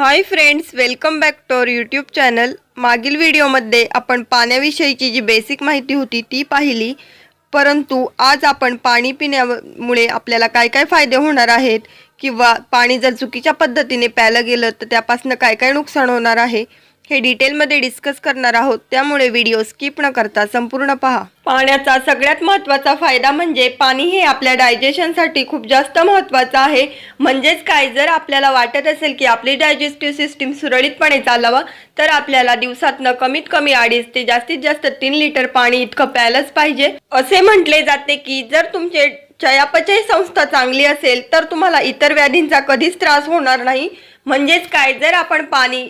Hi friends welcome back to our YouTube channel मागील व्हिडिओमध्ये आपण पाण्याविषयीची जी बेसिक माहिती होती ती पाहिली. परंतु आज आपण पाणी पिण्यामुळे आपल्याला काय काय फायदे होणार आहेत? किंवा पाणी जर चुकीच्या पद्धतीने प्यायलं गेलं तर त्यापासून काय काय नुकसान होणार आहे? हे डिटेलमध्ये डिस्कस करणार आहोत. त्यामुळे व्हिडिओ स्किप न करता संपूर्ण पहा. पाण्याचा सगळ्यात महत्त्वाचा फायदा म्हणजे पाणी हे आपल्या डायजेशनसाठी खूप जास्त महत्त्वाचं आहे. म्हणजेच काय जर आपल्याला वाटत असेल की आपली डायजेस्टिव्ह सिस्टीम सुरळीतपणे चालावं तर आपल्याला दिवसातनं कमीत कमी अडीच ते जास्तीत जास्त तीन लिटर पाणी इतकं प्यायलाच पाहिजे. असे म्हटले जाते की जर तुमचे चयापचय संस्था चांगली असेल तर तुम्हाला इतर व्याधींचा कधीच त्रास होणार नाही. म्हणजेच काय? जर आपण पाणी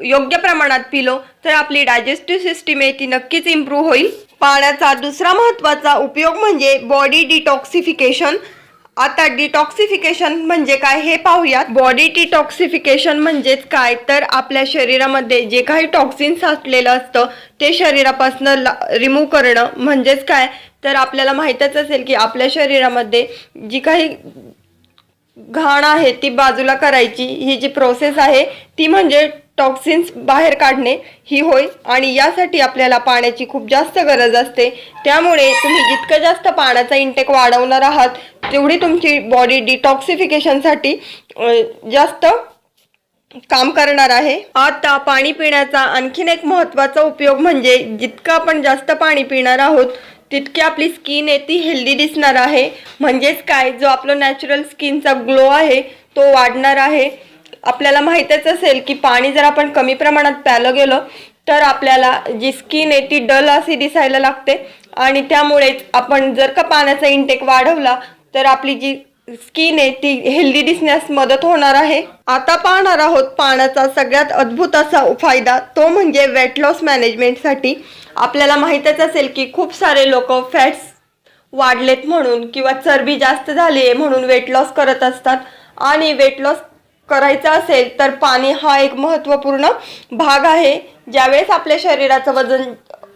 योग्य प्रमाणात पिलो तर आपली डायजेस्टिव्ह सिस्टीम आहे ती नक्कीच इम्प्रूव्ह होईल. पाण्याचा दुसरा महत्त्वाचा उपयोग म्हणजे बॉडी डिटॉक्सिफिकेशन. आता डिटॉक्सिफिकेशन म्हणजे काय हे पाहूयात. बॉडी डिटॉक्सिफिकेशन म्हणजेच काय? तर आपल्या शरीरामध्ये जे काही टॉक्सिन साचलेलं असतं ते शरीरापासून रिमूव्ह करणं म्हणजेच काय? तर आपल्याला माहीतच असेल की आपल्या शरीरामध्ये जी काही घाण आहे ती बाजूला करायची. ही जी प्रोसेस आहे ती म्हणजे टॉक्सिन्स बाहेर काढणे ही होय. आणि यासाठी आपल्याला पाण्याची खूप जास्त गरज असते. त्यामुळे तुम्ही जितकं जास्त पाण्याचा इंटेक वाढवणार आहात तेवढी तुमची बॉडी डिटॉक्सिफिकेशनसाठी जास्त काम करणार आहे. आता पाणी पिण्याचा आणखीन एक महत्त्वाचा उपयोग म्हणजे जितकं आपण जास्त पाणी पिणार आहोत तितकी आपली स्किन आहे ती हेल्दी दिसणार आहे. म्हणजेच काय? जो आपलं नॅचरल स्किनचा ग्लो आहे तो वाढणार आहे. आपल्याला माहीतच असेल की पाणी जर आपण कमी प्रमाणात प्यायलं गेलं तर आपल्याला जी स्किन आहे ती डल अशी दिसायला लागते. आणि त्यामुळेच आपण जर का पाण्याचा इंटेक वाढवला तर आपली जी स्किन आहे ती हेल्दी दिसण्यास मदत होणार आहे. आता पाहणार आहोत पाण्याचा सगळ्यात अद्भुत असा फायदा तो म्हणजे वेट लॉस मॅनेजमेंटसाठी आपल्याला माहीतच असेल की खूप सारे लोक फॅट्स वाढलेत म्हणून किंवा चरबी जास्त झाली आहे म्हणून वेट लॉस करत असतात. आणि वेट लॉस करायचा असेल तर पाणी हा एक महत्त्वपूर्ण भाग आहे. ज्यावेळेस आपल्या शरीराचं वजन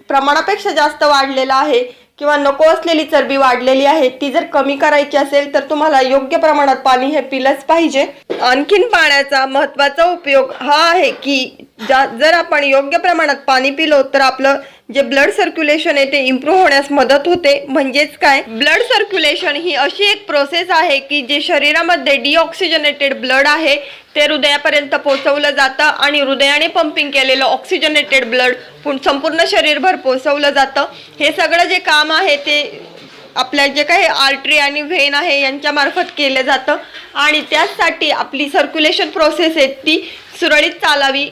प्रमाणापेक्षा जास्त वाढलेलं आहे किंवा नको असलेली चरबी वाढलेली आहे ती जर कमी करायची असेल तर तुम्हाला योग्य प्रमाणात पाणी हे पिलंच पाहिजे. आणखीन पाण्याचा महत्त्वाचा उपयोग हा आहे की जर आपण योग्य प्रमाणात पाणी पिलो तर आपलं जे ब्लड सर्क्युलेशन आहे ते इम्प्रूव्ह होण्यास मदत होते. म्हणजेच काय? ब्लड सर्क्युलेशन ही अशी एक प्रोसेस आहे की जे शरीरामध्ये डिऑक्सिजनेटेड ब्लड आहे ते हृदयापर्यंत पोहोचवलं जातं आणि हृदयाने पंपिंग केलेलं ऑक्सिजनेटेड ब्लड संपूर्ण शरीरभर पोहोचवलं जातं. हे सगळं जे काम आहे ते आपल्या जे काही आर्टरी आणि व्हेन आहे यांच्यामार्फत केलं जातं. आणि त्याचसाठी आपली सर्क्युलेशन प्रोसेस आहे ती सुरळीत चालावी.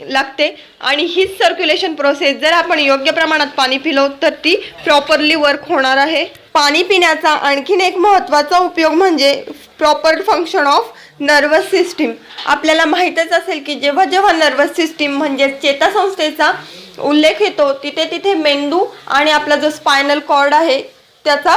लागते. आणि हीच सर्क्युलेशन प्रोसेस जर आपण योग्य प्रमाणात पाणी पिलो तर ती प्रॉपरली वर्क होणार आहे. पाणी पिण्याचा आणखीन एक महत्त्वाचा उपयोग म्हणजे proper function of nervous system आपल्याला माहीतच असेल की जेव्हा जेव्हा नर्वस सिस्टीम म्हणजे चेतासंस्थेचा उल्लेख येतो तिथे तिथे मेंदू आणि आपला जो स्पायनल कॉर्ड आहे त्याचा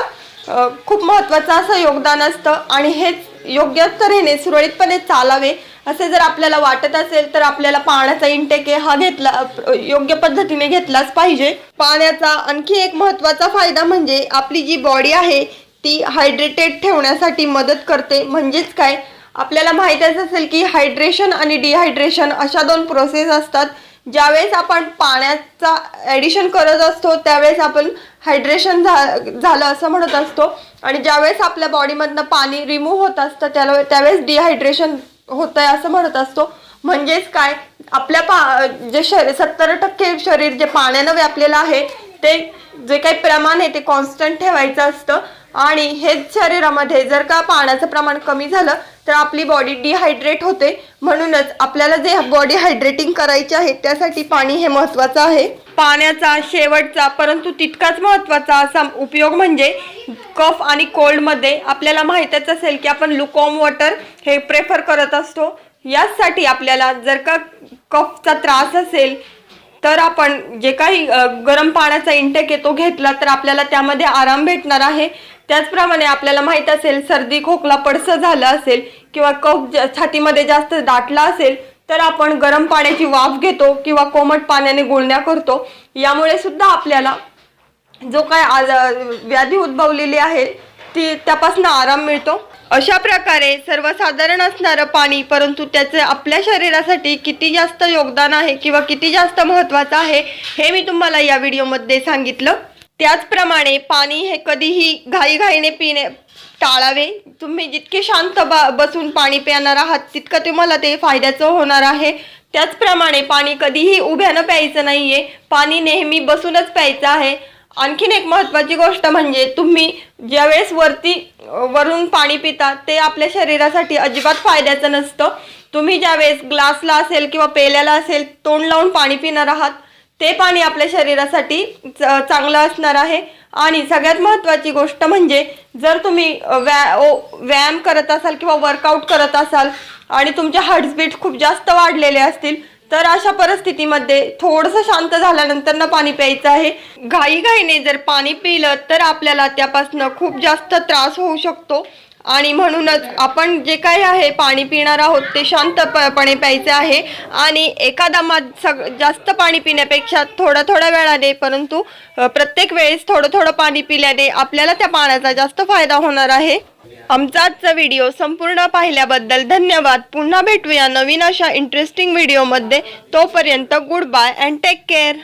खूप महत्त्वाचं असं योगदान असतं. आणि हेच योग्य तऱ्हेने सुरळीतपणे चालावे असे जर आपल्याला वाटत असेल तर आपल्याला पाण्याचा इंटेक हा घेतला योग्य पद्धतीने घेतलाच पाहिजे. पाण्याचा आणखी एक महत्त्वाचा फायदा म्हणजे आपली जी बॉडी आहे ती हायड्रेटेड ठेवण्यासाठी मदत करते. म्हणजेच काय? आपल्याला माहितीच असेल की हायड्रेशन आणि डिहायड्रेशन अशा दोन प्रोसेस असतात. ज्यावेळेस आपण पाण्याचा ॲडिशन करत असतो त्यावेळेस आपण हायड्रेशन झा झालं असं म्हणत असतो. आणि ज्यावेळेस आपल्या बॉडीमधनं पाणी रिमूव्ह होत असतं त्याला त्यावेळेस डिहायड्रेशन होत आहे असं म्हणत असतो. म्हणजेच काय? आपल्या पा जे शरीर सत्तर टक्के शरीर जे पाण्यानं व्यापलेलं आहे ते जे काही प्रमाण आहे ते कॉन्स्टंट ठेवायचं असतं. आणि हेच शरीरामध्ये जर का पाण्याचं प्रमाण कमी झालं तर आपली बॉडी डिहायड्रेट होते. म्हणूनच आपल्याला जे बॉडी हायड्रेटिंग करायची आहे त्यासाठी पाणी हे महत्त्वाचं आहे. पाण्याचा शेवटचा परंतु तितकाच महत्त्वाचा असा उपयोग म्हणजे कफ आणि कोल्डमध्ये आपल्याला माहितच असेल की आपण लुकॉम वॉटर हे प्रेफर करत असतो. याचसाठी आपल्याला जर का कफचा त्रास असेल तर आपण जे काही गरम पाण्याचा इंटेक आहे तो घेतला तर आपल्याला त्यामध्ये आराम भेटणार आहे. त्याचप्रमाणे आपल्याला माहीत असेल सर्दी खोकला पडसं झालं असेल किंवा कफ छातीमध्ये जास्त दाटला असेल तर आपण गरम पाण्याची वाफ घेतो किंवा कोमट पाण्याने गुळण्या करतो. यामुळे सुद्धा आपल्याला जो काय आज व्याधी उद्भवलेली आहे ती त्यापासून आराम मिळतो. अशा प्रकारे सर्वसाधारण असणारं पाणी परंतु त्याचे आपल्या शरीरासाठी किती जास्त योगदान आहे किंवा किती जास्त महत्त्वाचं आहे हे मी तुम्हाला या व्हिडिओमध्ये सांगितलं. त्याचप्रमाणे पाणी हे कधीही घाईघाईने पिणे टाळावे. तुम्ही जितके शांत ब बसून पाणी पिणार आहात तितकं तुम्हाला ते फायद्याचं होणार आहे. त्याचप्रमाणे पाणी कधीही उभ्यानं प्यायचं नाही आहे पाणी नेहमी बसूनच प्यायचं आहे. आणखीन एक महत्त्वाची गोष्ट म्हणजे तुम्ही ज्यावेळेस वरती वरून पाणी पिता ते आपल्या शरीरासाठी अजिबात फायद्याचं नसतं. तुम्ही ज्यावेळेस ग्लासला असेल किंवा पेल्याला असेल तोंड लावून पाणी पिणार आहात ते पाणी आपल्या शरीरासाठी चांगलं असणार आहे. आणि सगळ्यात महत्त्वाची गोष्ट म्हणजे जर तुम्ही व्या ओ व्यायाम करत असाल किंवा वर्कआउट करत असाल आणि तुमचे हार्टबीट खूप जास्त वाढलेले असतील तर अशा परिस्थितीमध्ये थोडंसं शांत झाल्यानंतर ना पाणी प्यायचं आहे. घाईघाईने जर पाणी पिलं तर आपल्याला त्यापासून खूप जास्त त्रास होऊ शकतो. आणि म्हणूनच आपण जे काही आहे पाणी पिणार आहोत ते शांतपणे प्यायचे आहे. आणि एखादा मा सग जास्त पाणी पिण्यापेक्षा थोड्या थोड्या वेळाने परंतु प्रत्येक वेळेस थोडं थोडं पाणी पिल्याने आपल्याला त्या पाण्याचा जास्त फायदा होणार आहे. आमचा आजचा व्हिडिओ संपूर्ण पाहिल्याबद्दल धन्यवाद. पुन्हा भेटूया नवीन अशा इंटरेस्टिंग व्हिडिओमध्ये तोपर्यंत goodbye and take care